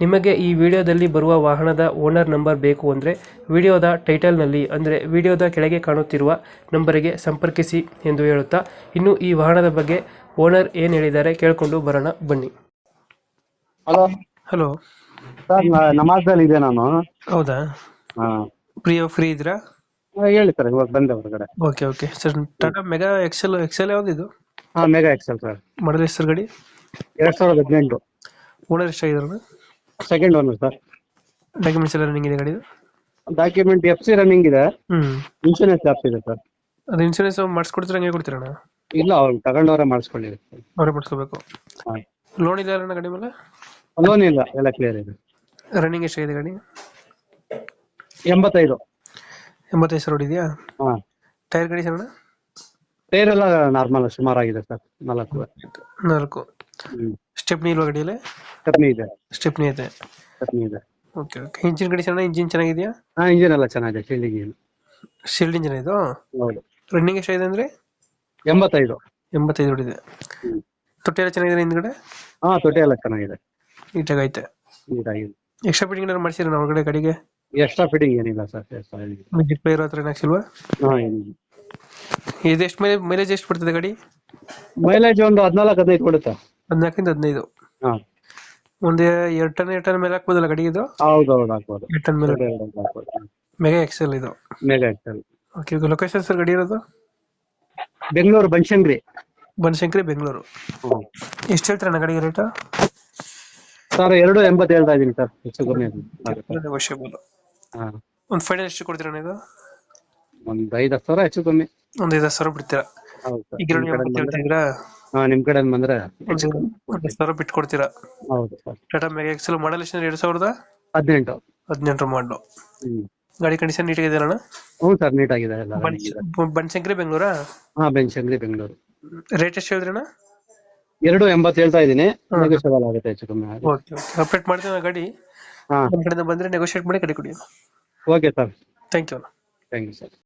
ನಿಮಗೆ ಈ ವಿಡಿಯೋದಲ್ಲಿ ಬರುವ ವಾಹನದ ಓನರ್ ನಂಬರ್ ಬೇಕು ಅಂದರೆ ವಿಡಿಯೋದ ಟೈಟಲ್ನಲ್ಲಿ ಅಂದರೆ ವಿಡಿಯೋದ ಕೆಳಗೆ ಕಾಣುತ್ತಿರುವ ನಂಬರಿಗೆ ಸಂಪರ್ಕಿಸಿ ಎಂದು ಹೇಳುತ್ತಾ ಇನ್ನು ಈ ವಾಹನದ ಬಗ್ಗೆ ಓನರ್ ಏನು ಹೇಳಿದ್ದಾರೆ ಕೇಳಿಕೊಂಡು ಬರೋಣ ಬನ್ನಿ. ಹಲೋ. ಹಲೋ. ಸರ್ ನಮಾಜಲ್ಲಿ ಇದೆ ನಾನು. ಹೌದಾ? ಹಾಂ. ಪ್ರಿಯ ಫ್ರೀ ಇದ್ರಾ ಹೇಳಿ ಸರ್ ಇವಾಗ ಬಂದೆ ಹೊರಗಡೆ. Okay okay. Sir Tata Mega Excel Excel ಯಾವ್ದಿದು ಹಾಂ Mega Excel sir. Model sir ಗಡಿ? ಎರಡು ಸಾವಿರದ ಹದಿನೆಂಟು. ಓನರ್ ಎಷ್ಟಾಗಿದಾರೆ ಸೆಕೆಂಡ್ ಓನರ್ ಸರ್ ಡಾಕ್ಯುಮೆಂಟ್ಸ್ ಎಲ್ಲ ರನ್ನಿಂಗ್ ಇದೆ ಗಾಡಿದು? ಡಾಕ್ಯುಮೆಂಟ್ ಎಫ್ ಸಿ ರನ್ನಿಂಗ್ ಇದೆ. ಹ್ಮ್. ಇನ್ಶೂರೆನ್ಸ್ ಜಾಸ್ತಿ ಇದೆ ಸರ್ ಅದು ಇನ್ಶೂರೆನ್ಸ್ ಮಾಡಿಸ್ಕೊಡ್ತೀರಾ ಹಂಗೆ ಕೊಡ್ತೀರಣ್ಣ ಇಲ್ಲ ಅವ್ರು ತಗೊಂಡವ್ರೆ ಮಾಡಿಸ್ಕೊಳ್ಳಿ ಅವರೇ ಮಾಡಿಸ್ಕೋಬೇಕು. ಲೋನ್ ಇದೆ ಅಣ್ಣ ಗಾಡಿ ಮೇಲೆ? ಲೋನ್ ಇಲ್ಲ ಎಲ್ಲ ಕ್ಲಿಯರ್ ಇದೆ. ರನ್ನಿಂಗ್ ಎಷ್ಟು ಇದೆ ಗಾಡಿ? ಎಂಬತ್ತೈದು. ಎಂಬತ್ತೈದು ಸಾವಿರ ಇದೆಯಾ ಹಾಂ. ಟೈರ್ ಗಾಡಿ ಸರ್ ಟೈರ್ ಎಲ್ಲ ನಾರ್ಮಲ್ ಸುಮಾರಾಗಿದೆ ಸರ್ ನಾಲ್ಕು. ನಾಲ್ಕು. ಸ್ಟೆಪ್ನಿ ಇಲ್ವಾ ಗಾಡಿಯಲ್ಲಿ? ಸ್ಟೆಪ್ನಿ ಇದೆ. ಸ್ಟೆಪ್ನಿ ಐತೆ ಸ್ಟೆಪ್ನಿ ಇದೆ. Okay okay. ಇಂಜಿನ್ ಸಣ್ಣ ಇಂಜಿನ್ ಚೆನ್ನಾಗಿದೆಯಾ? ಹಾ ಇಂಜಿನ್ ಎಲ್ಲ ಚೆನ್ನಾಗಿದೆ ಫೀಲ್ಡಿಂಗ್ ಏನು. ಶೀಲ್ಡ್ ಇಂಜಿನ್ ಇದು? ಹೌದು. ರನ್ನಿಂಗ್ ಎಷ್ಟಾಗಿದೆ ಅಂದ್ರೆ? ಎಂಬತ್ತೈದು. ಎಂಬತ್ತೈದು ಹೊಡಿದೆ. ತೊಟ್ಟೆ ಎಲ್ಲ ಚೆನ್ನಾಗಿದೆ ಹಿಂದ್ಗಡೆ? ಹಾ ತೊಟ್ಟೆ ಎಲ್ಲ ಚೆನ್ನಾಗಿದೆ. ನೀಟಾಗಿ ಐತೆ ನೀಟಾಗಿದೆ. ಎಕ್ಸ್ಟ್ರಾ ಫಿಟ್ಟಿಂಗ್ ಏನಾದ್ರು ಮಾಡ್ಸಿರ ನಾವು ಹೊರಗಡೆ ಗಾಡಿಗೆ? ಎಕ್ಸ್ಟ್ರಾ ಫಿಟ್ಟಿಂಗ್ ಏನಿಲ್ಲ ಸರ್ ಮ್ಯೂಸಿಕ್ ಪ್ಲೇಯರ್ ಹತ್ರ ಏನಾಗ್ಸಿಲ್ವಾ ಹಾಂ ಏನಿಲ್ಲ. ಇದು ಎಷ್ಟು ಮೈಲೇಜ್ ಮೈಲೇಜ್ ಎಷ್ಟು ಬರ್ತದೆ ಗಾಡಿ? ಮೈಲೇಜ್ ಒಂದು ಹದಿನಾಲ್ಕು ಹದಿನೈದು ಕೊಡುತ್ತೆ. ಹದಿನಾಲ್ಕಿಂದ ಹದಿನೈದು? ಹಾಂ. ಒಂದು ಎರಡು ಟನ್ ಎರಡು ಟನ್ ಮೇಲೆ ಹಾಕ್ಬೋದಲ್ಲ ಗಾಡಿ ಇದು? ಹೌದು ಹೌದು ಹಾಕ್ಬೋದು. ಎರಡು ಟನ್ ಮೇಲೆ. ಎರಡು ಎರಡು ಹಾಕ್ಬೋದು. ಮೆಗಾ ಎಕ್ಸೆಲ್ ಇದು. ಮೆಗಾ ಎಕ್ಸೆಲ್ ಓಕೆ ಈಗ ಲೊಕೇಶನ್ ಸರ್ ಗಡಿ ಇರೋದು? ಬೆಂಗಳೂರು ಬನಶಂಕರಿ. ಬನಶಂಕರಿ ಬೆಂಗಳೂರು. ಹ್ಞೂ ಎಷ್ಟು ಹೇಳ್ತೀರಣ್ಣ ಗಡಿ ರೇಟು ಸರ್ ಎರಡು ಎಂಬತ್ತು ಹೇಳ್ತಾ ಇದ್ದೀನಿ ಸರ್ ಹೆಚ್ಚು ಕಮ್ಮಿ ಆಗುತ್ತೆ ನೆಗೋಷಿಯಬಲ್ ಹಾಂ. ಒಂದು ಫೈನಲ್ ಎಷ್ಟು ಕೊಡ್ತೀರಾ ಇದು? ಒಂದು ಐದು ಹತ್ತು ಸಾವಿರ ಹೆಚ್ಚು ಕಮ್ಮಿ. ಒಂದು ಐದು ಸಾವಿರ ಬಿಡ್ತೀರಾ? ಹೌದು ಸರ್ ಈಗ ನೀವು ಕಡೆಯಿಂದ ಬಂದರೆ ಹೇಳ್ತಿದ್ದೀರಾ ಕಡೆ ಬಂದರೆ ಒಂದು ಸಾವಿರ ಬಿಟ್ಟು ಕೊಡ್ತೀರಾ ಹೌದು sir. Tata Mega Excel model ಎಷ್ಟು ಎರಡ್ ಸಾವಿರದ ಹದಿನೆಂಟು. ಹದಿನೆಂಟು ಮಾಡಲು ಗಾಡಿ ಕಂಡೀಷನ್ ನೀಟಾಗಿದೆ ಅಣ್ಣ? ಹ್ಞೂ ಸರ್ ಆಗಿದೆ ಎಲ್ಲ ಬನಶಂಕರಿ ಬೆಂಗಳೂರ? ಹಾ ಬೆಂಚಂಗ್ರಿ ಬೆಂಗಳೂರು. ರೇಟ್ ಎಷ್ಟು ಹೇಳಿದ್ರಣ್ಣ ಎರಡು ಎಂಬತ್ತು ಹೇಳ್ತಾ ಇದ್ದೀನಿ. ನೆಗೋಷಿಯಬಲ್ ಆಗುತ್ತೆ ಹೆಚ್ಚು ಕಮ್ಮಿ ಆಗುತ್ತೆ ಓಕೆ ಓಕೆ ಅಪ್ಡೇಟ್ ಮಾಡ್ತೀವಿ ನಾ ಗಾಡಿ. ಹಾಂ. ನಮ್ಮ ಕಡೆಯಿಂದ ಬಂದರೆ ನೆಗೋಷಿಯೇಟ್ ಮಾಡಿ ಕಡೆ ಕೊಡಿ okay sir thank you thank you sir